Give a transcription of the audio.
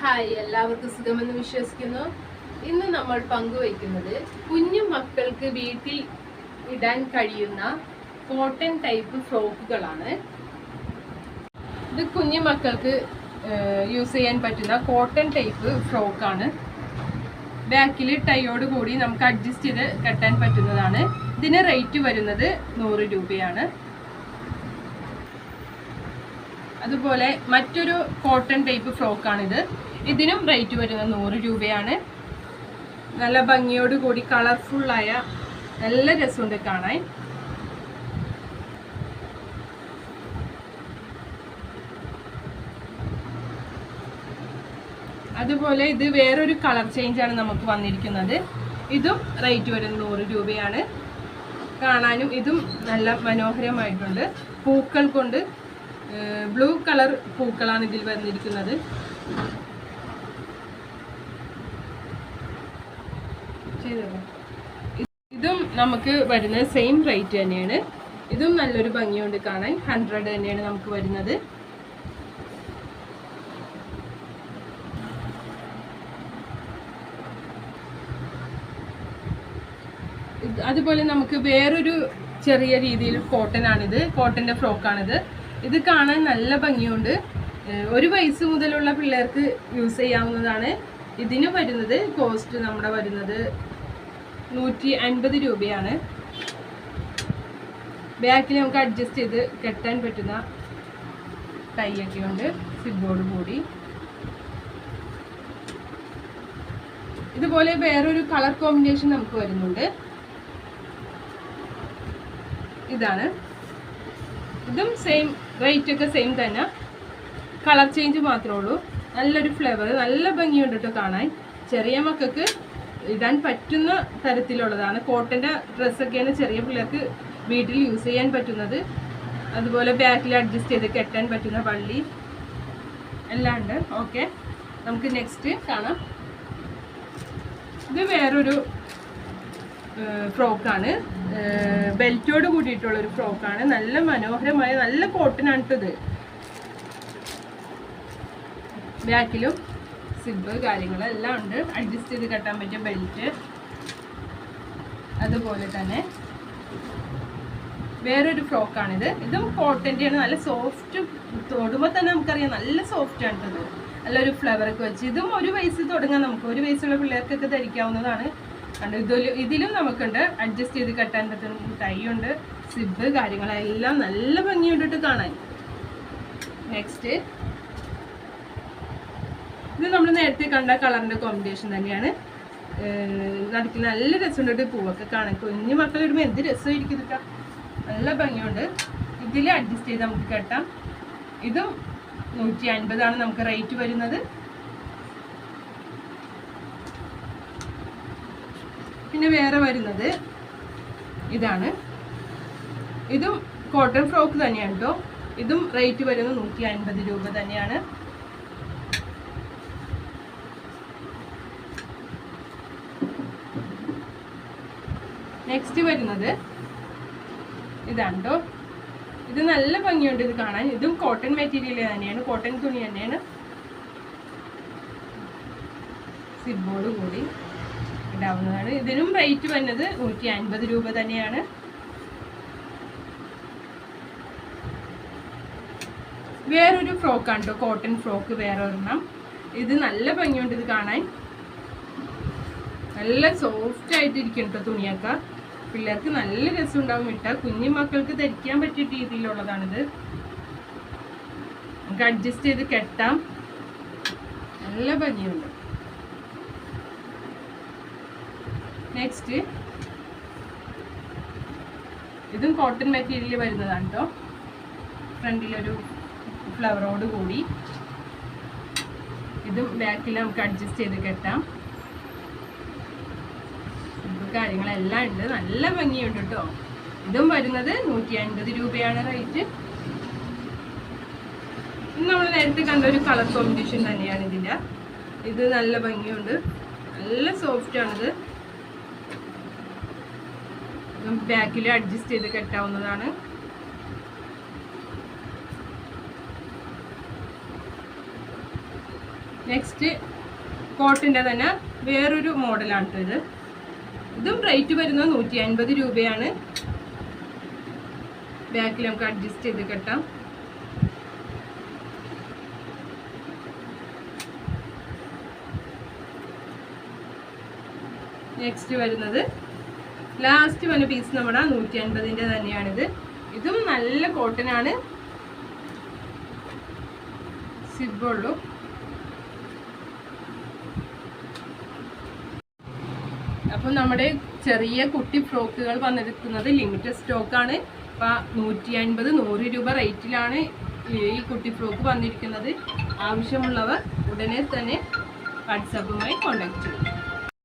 Hi എല്ലാവർക്കും സുഖമെന്ന് വിശ്വസിക്കുന്നു. ഇന്ന് നമ്മൾ പങ്കുവയ്ക്കുന്നത് കുഞ്ഞു മക്കൾക്ക് വീട്ടിൽ ഇടാൻ കഴിയുന്ന കോട്ടൺ ടൈപ്പ് ഫ്രോക്കുകളാണ്. ഇത് കുഞ്ഞു മക്കൾക്ക് യൂസ് ചെയ്യാൻ പറ്റുന്ന കോട്ടൺ ടൈപ്പ് ഫ്രോക്കാണ്. ബാക്കിൽ ടൈയോട് കൂടി നമുക്ക് അഡ്ജസ്റ്റ് ചെയ്ത് കെട്ടാൻ പറ്റുന്നതാണ്. ഇതിന് റേറ്റ് വരുന്നത് നൂറ് രൂപയാണ്. അതുപോലെ മറ്റൊരു കോട്ടൺ ടൈപ്പ് ഫ്രോക്കാണിത് ഇതിനും റേറ്റ് വരുന്നത് നൂറ് രൂപയാണ്. നല്ല ഭംഗിയോട് കൂടി കളർഫുള്ളായ നല്ല രസമുണ്ട് കാണാൻ. അതുപോലെ ഇത് വേറൊരു കളർ ചേഞ്ചാണ് നമുക്ക് വന്നിരിക്കുന്നത്. ഇതും റേറ്റ് വരുന്നത് നൂറ് രൂപയാണ്. കാണാനും ഇതും നല്ല മനോഹരമായിട്ടുണ്ട്. പൂക്കൾ കൊണ്ട് ബ്ലൂ കളർ പൂക്കളാണ് ഇതിൽ വന്നിരിക്കുന്നത്? ഇതും നമുക്ക് വരുന്നത് സെയിം റേറ്റ് തന്നെയാണ്. ഇതും നല്ലൊരു ഭംഗിയുണ്ട് കാണാൻ. ഹൺഡ്രഡ് തന്നെയാണ് നമുക്ക് വരുന്നത്. അതുപോലെ നമുക്ക് വേറൊരു ചെറിയ രീതിയിൽ കോട്ടൺ ആണിത്. കോട്ടന്റെ ഫ്രോക്കാണിത് ഇത് കാണാൻ നല്ല ഭംഗിയുണ്ട്. ഒരു വയസ്സ് മുതലുള്ള പിള്ളേർക്ക് യൂസ് ചെയ്യാവുന്നതാണ്. ഇതിന് വരുന്നത് കോസ്റ്റ് നമ്മുടെ വരുന്നത് നൂറ്റി അൻപത് രൂപയാണ്. ബാക്കിൽ നമുക്ക് അഡ്ജസ്റ്റ് ചെയ്ത് കെട്ടാൻ പറ്റുന്ന ടൈയൊക്കെ ഉണ്ട്. സിബോർഡ് കൂടി. ഇതുപോലെ വേറൊരു കളർ കോമ്പിനേഷൻ നമുക്ക് വരുന്നുണ്ട്. ഇതാണ്. ഇതും സെയിം റേറ്റ് ഒക്കെ സെയിം തന്നെ. കളർ ചേഞ്ച് മാത്രമേ ഉള്ളൂ. നല്ലൊരു ഫ്ലേവർ നല്ല ഭംഗിയുണ്ട് കേട്ടോ കാണാൻ. ചെറിയ മക്കൾക്ക് ഇടാൻ പറ്റുന്ന തരത്തിലുള്ളതാണ്. കോട്ടന്റെ ഡ്രസ്സൊക്കെയാണ് ചെറിയ പിള്ളേർക്ക് വീട്ടിൽ യൂസ് ചെയ്യാൻ പറ്റുന്നത്. അതുപോലെ ബാക്കിൽ അഡ്ജസ്റ്റ് ചെയ്ത് കെട്ടാൻ പറ്റുന്ന പള്ളി എല്ലാം ഉണ്ട്. ഓക്കെ നമുക്ക് നെക്സ്റ്റ് കാണാം. ഇത് വേറൊരു ഫ്രോക്കാണ്. ബെൽറ്റോട് കൂടിയിട്ടുള്ള ഒരു ഫ്രോക്കാണ്. നല്ല മനോഹരമായ നല്ല ഇത് ബാക്കിലും സിബ് കാര്യങ്ങളെല്ലാം ഉണ്ട്. അഡ്ജസ്റ്റ് ചെയ്ത് കെട്ടാൻ പറ്റിയ ബെൽറ്റ്. അതുപോലെ തന്നെ വേറൊരു ഫ്രോക്കാണിത്. ഇതും കോട്ടന്റെയാണ്. നല്ല സോഫ്റ്റ് തൊടുമ്പോൾ തന്നെ നമുക്കറിയാം. നല്ല സോഫ്റ്റ് ആണ് ഇത് നല്ലൊരു ഫ്ലവറൊക്കെ വെച്ച്. ഇതും ഒരു വയസ്സ് തുടങ്ങാൻ നമുക്ക്. ഒരു വയസ്സുള്ള പിള്ളേർക്കൊക്കെ ധരിക്കാവുന്നതാണ്. കണ്ടോ ഇതിലും ഇതിലും നമുക്കുണ്ട്. അഡ്ജസ്റ്റ് ചെയ്ത് കെട്ടാൻ പറ്റുന്ന ടൈ ഉണ്ട് സിബ് കാര്യങ്ങളെല്ലാം നല്ല ഭംഗിയുണ്ടിട്ട് കാണാൻ. നെക്സ്റ്റ് ഇത് നമ്മൾ നേരത്തെ കണ്ട കളറിന്റെ കോമ്പിനേഷൻ തന്നെയാണ്. നടക്കി നല്ല രസമുണ്ട് പൂവൊക്കെ കാണാൻ. കുഞ്ഞു മക്കൾ ഇടുമ്പോൾ എന്ത് രസമായിരിക്കും ഇതൊക്കെ. നല്ല ഭംഗിയുണ്ട്. ഇതിൽ അഡ്ജസ്റ്റ് ചെയ്ത് നമുക്ക് കെട്ടാം. ഇതും നൂറ്റി അൻപതാണ് നമുക്ക് റേറ്റ് വരുന്നത്. പിന്നെ വേറെ വരുന്നത് ഇതാണ്. ഇതും കോട്ടൺ ഫ്രോക്ക് തന്നെയാണ് കേട്ടോ ഇതും റേറ്റ് വരുന്നത് നൂറ്റി അൻപത് രൂപ തന്നെയാണ്. നെക്സ്റ്റ് വരുന്നത് ഇതാണ് കേട്ടോ ഇത് നല്ല ഭംഗിയുണ്ട് ഇത് കാണാൻ. ഇതും കോട്ടൺ മെറ്റീരിയൽ തന്നെയാണ്. കോട്ടൺ തുണി തന്നെയാണ്. സിബോട് കൂടി. ഇടാവുന്നതാണ് ഇതിനും റേറ്റ് വന്നത് നൂറ്റി അൻപത് രൂപ തന്നെയാണ്. വേറൊരു ഫ്രോക്കാണ് കേട്ടോ കോട്ടൺ ഫ്രോക്ക് വേറെ ഒരെണ്ണം. ഇത് നല്ല ഭംഗിയുണ്ട് ഇത് കാണാൻ. നല്ല സോഫ്റ്റ് ആയിട്ടിരിക്കും കേട്ടോ തുണിയൊക്കെ. പിള്ളേർക്ക് നല്ല രസം ഉണ്ടാവും ഇട്ട. കുഞ്ഞു മക്കൾക്ക് ധരിക്കാൻ പറ്റിയ രീതിയിലുള്ളതാണിത്. നമുക്ക് അഡ്ജസ്റ്റ് ചെയ്ത് കെട്ടാം. നല്ല ഭംഗിയുണ്ട്. നെക്സ്റ്റ് ഇതും കോട്ടൺ മെറ്റീരിയൽ വരുന്നതാണ് കേട്ടോ ഫ്രണ്ടിലൊരു ഫ്ലവറോട് കൂടി. ഇതും ബാക്കിൽ നമുക്ക് അഡ്ജസ്റ്റ് ചെയ്ത് കെട്ടാം. കാര്യങ്ങളെല്ലാം ഉണ്ട്. നല്ല ഭംഗിയുണ്ട് കേട്ടോ ഇതും വരുന്നത് നൂറ്റി അൻപത് രൂപയാണ് റേറ്റ് നമ്മൾ നേരത്തെ കണ്ട ഒരു കളർ കോമ്പിനേഷൻ തന്നെയാണ് ഇതിന്റെ ഇത് നല്ല ഭംഗിയുണ്ട്. നല്ല സോഫ്റ്റ് ബാക്കിൽ അഡ്ജസ്റ്റ് ചെയ്ത് കെട്ടാവുന്നതാണ്. നെക്സ്റ്റ് കോട്ടിന്റെ തന്നെ വേറൊരു മോഡലാണ് ഇത്. ഇതും റേറ്റ് വരുന്നത് നൂറ്റി അൻപത് രൂപയാണ് ബാക്കിൽ നമുക്ക് അഡ്ജസ്റ്റ് ചെയ്ത് കെട്ടാം. നെക്സ്റ്റ് വരുന്നത് ലാസ്റ്റ് വന്ന പീസ് നമ്മുടെ നൂറ്റി അൻപതിന്റെ തന്നെയാണിത്. ഇതും നല്ല കോട്ടനാണ് സിബുള്ളൂ അപ്പോൾ നമ്മുടെ ചെറിയ കുട്ടി ഫ്രോക്കുകൾ വന്നിരിക്കുന്നത് ലിമിറ്റഡ് സ്റ്റോക്കാണ് അപ്പോൾ നൂറ്റി അൻപത് നൂറ് രൂപ റേറ്റിലാണ് ഈ കുട്ടി ഫ്രോക്ക് വന്നിരിക്കുന്നത്. ആവശ്യമുള്ളവർ ഉടനെ തന്നെ വാട്സാപ്പുമായി കോൺടാക്ട് ചെയ്യും.